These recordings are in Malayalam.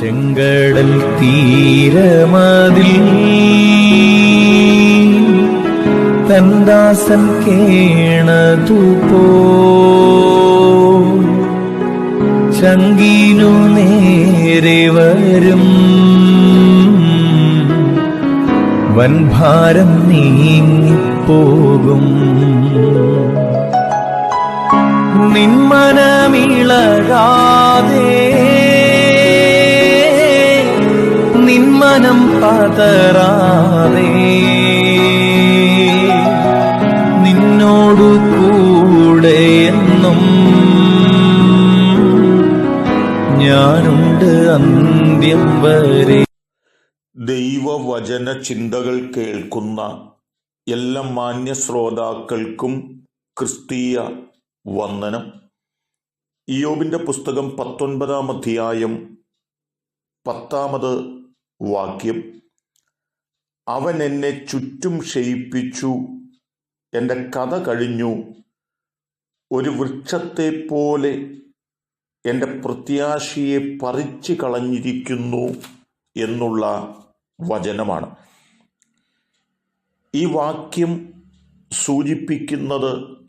ചെങ്കടൽ തീരമതിൽ തന്ദാസൻ കേണതുപോ ചങ്കീനു നേരെ വരും. വൻഭാരം നീങ്ങിപ്പോകും. നിന്മനമിളകാതെ നിന്മനം പതറാതെ നിന്നോടു കൂടെ എന്നും ഞാനുണ്ട് അന്ത്യം വരെ. ദൈവവചന ചിന്തകൾ കേൾക്കുന്ന എല്ലാ മാന്യ ശ്രോതാക്കൾക്കും ക്രിസ്തീയ വന്ദനം. ഇയോബിന്റെ പുസ്തകം പത്തൊൻപതാം അധ്യായം പത്താമത് വാക്യം അവൻ എന്നെ ചുറ്റും ക്ഷയിപ്പിച്ചു എന്റെ കഥ കഴിഞ്ഞു. ഒരു വൃക്ഷത്തെ പോലെ എന്റെ പ്രത്യാശയെ പറിച്ചു കളഞ്ഞിരിക്കുന്നു എന്നുള്ള വചനമാണ്. ഈ വാക്യം സൂചിപ്പിക്കുന്നത്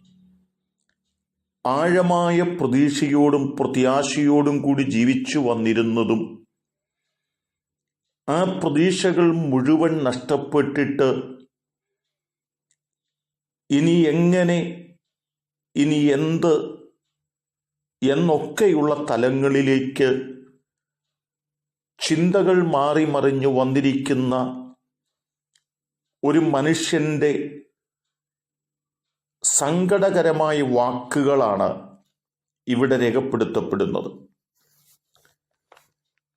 ആഴമായ പ്രതീക്ഷയോടും പ്രത്യാശയോടും കൂടി ജീവിച്ചു വന്നിരുന്നതും ആ പ്രതീക്ഷകൾ മുഴുവൻ നഷ്ടപ്പെട്ടിട്ട് ഇനി എങ്ങനെ ഇനി എന്ത് എന്നൊക്കെയുള്ള തലങ്ങളിലേക്ക് ചിന്തകൾ മാറി മറിഞ്ഞു വന്നിരിക്കുന്ന ഒരു മനുഷ്യന്റെ സങ്കടകരമായ വാക്കുകളാണ് ഇവിടെ രേഖപ്പെടുത്തപ്പെടുന്നത്.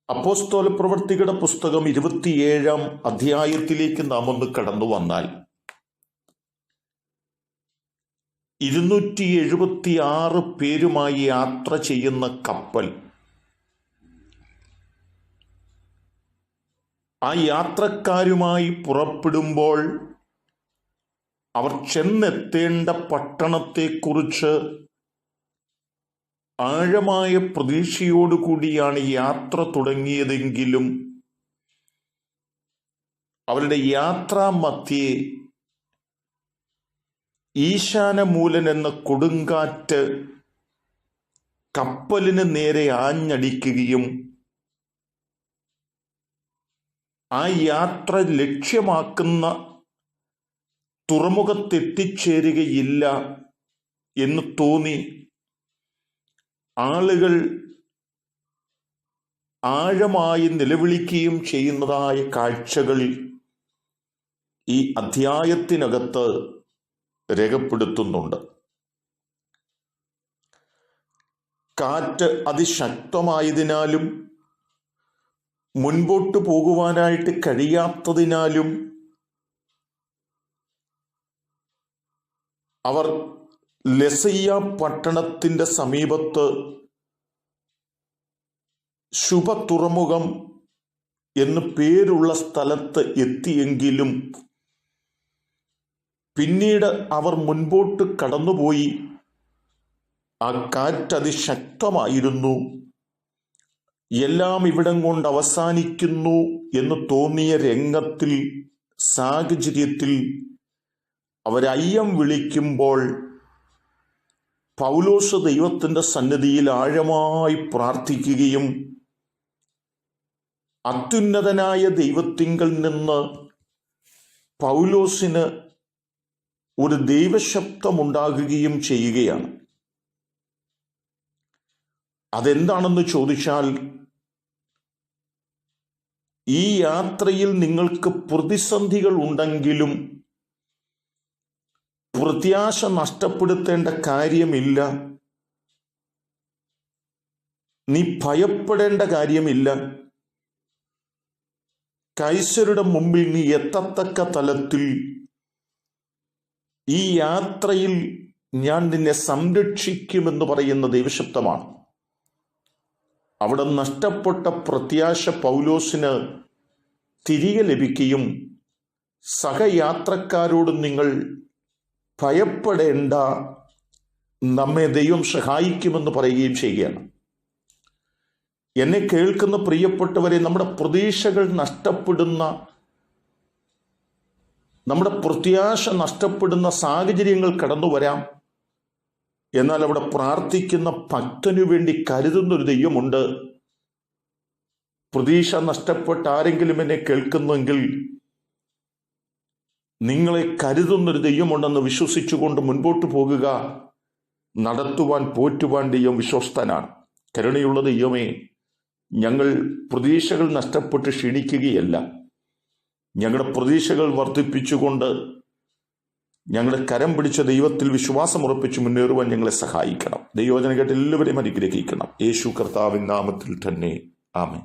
അപ്പോസ്തോല പ്രവർത്തികളുടെ പുസ്തകം ഇരുപത്തിയേഴാം അധ്യായത്തിലേക്ക് നാം ഒന്ന് കടന്നു വന്നാൽ ഇരുന്നൂറ്റി എഴുപത്തി ആറ് പേരുമായി യാത്ര ചെയ്യുന്ന കപ്പൽ. ആ യാത്രക്കാരുമായി പുറപ്പെടുമ്പോൾ അവർ ചെന്നെത്തേണ്ട പട്ടണത്തെക്കുറിച്ച് ആഴമായ പ്രതീക്ഷയോടുകൂടിയാണ് യാത്ര തുടങ്ങിയതെങ്കിലും അവരുടെ യാത്രാ മധ്യേ ഈശാനമൂലൻ എന്ന കൊടുങ്കാറ്റ് കപ്പലിന് നേരെ ആഞ്ഞടിക്കുകയും ആ യാത്ര ലക്ഷ്യമാക്കുന്ന തുറമുഖത്തെത്തിച്ചേരുകയില്ല എന്ന് തോന്നി ആളുകൾ ആഴമായി നിലവിളിക്കുകയും ചെയ്യുന്നതായ കാഴ്ചകൾ ഈ അധ്യായത്തിനകത്ത് രേഖപ്പെടുത്തുന്നുണ്ട്. കാറ്റ് അതിശക്തമായതിനാലും മുൻപോട്ട് പോകുവാനായിട്ട് കഴിയാത്തതിനാലും അവർ ലസയ്യ പട്ടണത്തിന്റെ സമീപത്ത് ശുഭ തുറമുഖം എന്ന് പേരുള്ള സ്ഥലത്ത് എത്തിയെങ്കിലും പിന്നീട് അവർ മുൻപോട്ട് കടന്നുപോയി. ആ കാറ്റ് അതിശക്തമായിരുന്നു. എല്ലാം ഇവിടം കൊണ്ട് അവസാനിക്കുന്നു എന്ന് തോന്നിയ രംഗത്തിൽ സാഹചര്യത്തിൽ അവരയ്യം വിളിക്കുമ്പോൾ പൗലോസ് ദൈവത്തിന്റെ സന്നിധിയിൽ ആഴമായി പ്രാർത്ഥിക്കുകയും അത്യുന്നതനായ ദൈവത്തിങ്കൽ നിന്ന് പൗലോസിന് ഒരു ദൈവശബ്ദമുണ്ടാകുകയും ചെയ്യുകയാണ്. അതെന്താണെന്ന് ചോദിച്ചാൽ ഈ യാത്രയിൽ നിങ്ങൾക്ക് പ്രതിസന്ധികൾ ഉണ്ടെങ്കിലും പ്രത്യാശ നഷ്ടപ്പെടുത്തേണ്ട കാര്യമില്ല. നീ ഭയപ്പെടേണ്ട കാര്യമില്ല. കൈസരുടെ മുമ്പിൽ നീ എത്തത്തക്ക തലത്തിൽ ഈ യാത്രയിൽ ഞാൻ നിന്നെ സംരക്ഷിക്കുമെന്ന് പറയുന്ന ദൈവശബ്ദമാണ്. അവിടെ നഷ്ടപ്പെട്ട പ്രത്യാശ പൗലോസിന് തിരികെ ലഭിക്കുകയും സഹയാത്രക്കാരോട് നിങ്ങൾ ഭയപ്പെടേണ്ട നമ്മെ ദൈവം സഹായിക്കുമെന്ന് പറയുകയും ചെയ്യുകയാണ്. എന്നെ കേൾക്കുന്ന പ്രിയപ്പെട്ടവരെ നമ്മുടെ പ്രതീക്ഷകൾ നഷ്ടപ്പെടുന്ന നമ്മുടെ പ്രത്യാശ നഷ്ടപ്പെടുന്ന സാഹചര്യങ്ങൾ കടന്നു വരാം. എന്നാൽ അവിടെ പ്രാർത്ഥിക്കുന്ന ഭക്തനു വേണ്ടി കരുതുന്ന ഒരു ദൈവമുണ്ട്. പ്രതീക്ഷ നഷ്ടപ്പെട്ട ആരെങ്കിലും എന്നെ കേൾക്കുന്നെങ്കിൽ നിങ്ങളെ കരുതുന്നൊരു ദൈവമുണ്ടെന്ന് വിശ്വസിച്ചുകൊണ്ട് മുൻപോട്ട് പോകുക നടത്തുവാൻ പോറ്റുവാൻ ദൈവം വിശ്വസ്തനാണ്. കരുണയുള്ള ദൈവമേ ഞങ്ങൾ പ്രതീക്ഷകൾ നഷ്ടപ്പെട്ട് ക്ഷീണിക്കുകയല്ല. ഞങ്ങളുടെ പ്രതീക്ഷകൾ വർദ്ധിപ്പിച്ചുകൊണ്ട് ഞങ്ങളുടെ കരം പിടിച്ച ദൈവത്തിൽ വിശ്വാസം ഉറപ്പിച്ച് മുന്നേറുവാൻ ഞങ്ങളെ സഹായിക്കണം. ദൈവജന കേട്ട് എല്ലാവരെയും അനുഗ്രഹിക്കണം. യേശു കർത്താവിൻ നാമത്തിൽ തന്നെ. ആമേൻ.